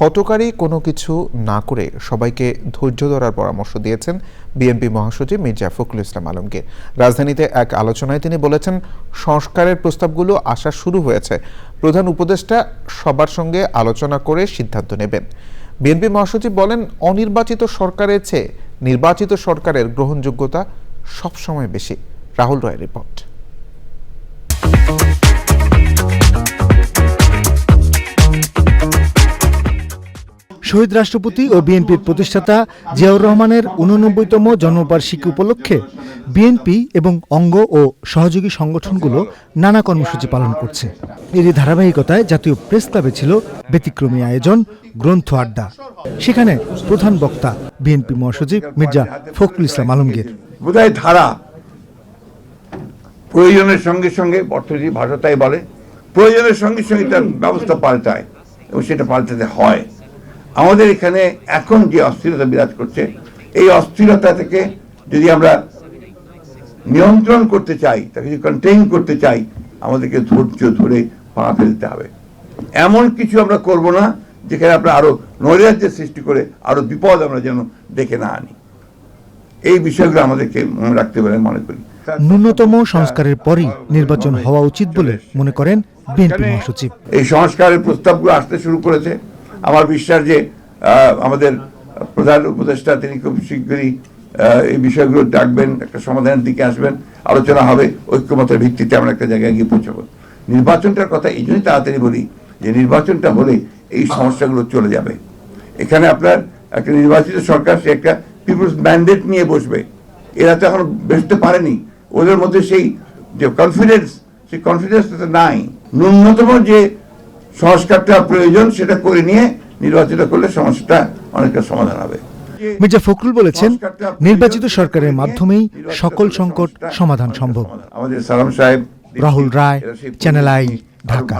হটকারী কোনো কিছু না করে সবাইকে ধৈর্য ধরার পরামর্শ দিয়েছেন বিএনপি মহাসচিব মির্জা ফখরুল ইসলাম আলমগীর। রাজধানীতে এক আলোচনায় তিনি বলেছেন, সংস্কারের প্রস্তাবগুলো আসা শুরু হয়েছে। প্রধান উপদেষ্টা সবার সঙ্গে আলোচনা করে সিদ্ধান্ত নেবেন। বিএনপি মহাসচিব বলেন, অনির্বাচিত সরকারের চেয়ে নির্বাচিত সরকারের গ্রহণযোগ্যতা সবসময় বেশি। রাহুল রায়ের রিপোর্ট। শহীদ রাষ্ট্রপতি ও বিএনপির প্রতিষ্ঠাতা জিয়াউর রহমানের উননব্বইতম জন্মবার্ষিকী উপলক্ষে বিএনপি এবং অঙ্গ ও সহযোগী সংগঠনগুলো নানা কর্মসূচি পালন করছে। এরই ধারাবাহিকতায় জাতীয় প্রেস ক্লাবে ছিল ব্যতিক্রমী আয়োজন গ্রন্থ আড্ডা। সেখানে প্রধান বক্তা বিএনপি মহাসচিব মির্জা ফখরুল ইসলাম আলমগীর। বোধহয় ধারা প্রয়োজনের সঙ্গে সঙ্গে অর্থনীতি ভাষা তাই বলে, প্রয়োজনের সঙ্গে সঙ্গে তার ব্যবস্থা পাল্টায় এবং সেটা পাল্টাতে হয়। আমাদের এখানে এখন যে অস্থিরতা বিরাজ করছে এই অস্থিরতা থেকে যদি আমরা নিয়ন্ত্রণ করতে চাই তাকে যদি কন্টেইন করতে চাই আমাদেরকে ধৈর্য ধরে পা ফেলতে হবে। এমন কিছু আমরা করব না যেখানে আমরা আরও নৈরাজ্যের সৃষ্টি করে আরও বিপদ আমরা যেন ডেকে না আনি। এই বিষয়গুলো আমাদেরকে মনে রাখতে পারে মনে করি। ন্যূনতম সংস্কারের পরই নির্বাচন হওয়া উচিত বলে মনে করেন বিএনপি মহাসচিব। এই সংস্কারের প্রস্তাবগুলো আসতে শুরু করেছে। আমার বিশ্বাস যে আমাদের প্রধান উপদেষ্টা, তিনি খুব শীঘ্রই এই বিষয়গুলো ডাকবেন, একটা সমাধানের দিকে আসবেন। আলোচনা হবে ঐক্যমতের ভিত্তিতে আমরা একটা জায়গায় গিয়ে পৌঁছাবো। নির্বাচনটার কথা এই জন্যই তাড়াতাড়ি বলি যে, নির্বাচনটা হলে এই সমস্যাগুলো চলে যাবে। এখানে আপনার একটা নির্বাচিত সরকার, সে একটা পিপুলস ম্যান্ডেট নিয়ে বসবে। এরা তো এখন বসতে পারেনি। ওদের মধ্যে সেই যে কনফিডেন্স সেই কনফিডেন্স নাই। ন্যূনতম যে সংস্কারটা প্রয়োজন সেটা করে নিয়ে নির্বাচিত করলে সমস্যাটা অনেকটা সমাধান হবে। মির্জা ফখরুল বলেছেন নির্বাচিত সরকারের মাধ্যমেই সকল সংকট সমাধান সম্ভব। আমাদের সালাম সাহেব রাহুল রায়, চ্যানেল আই, ঢাকা।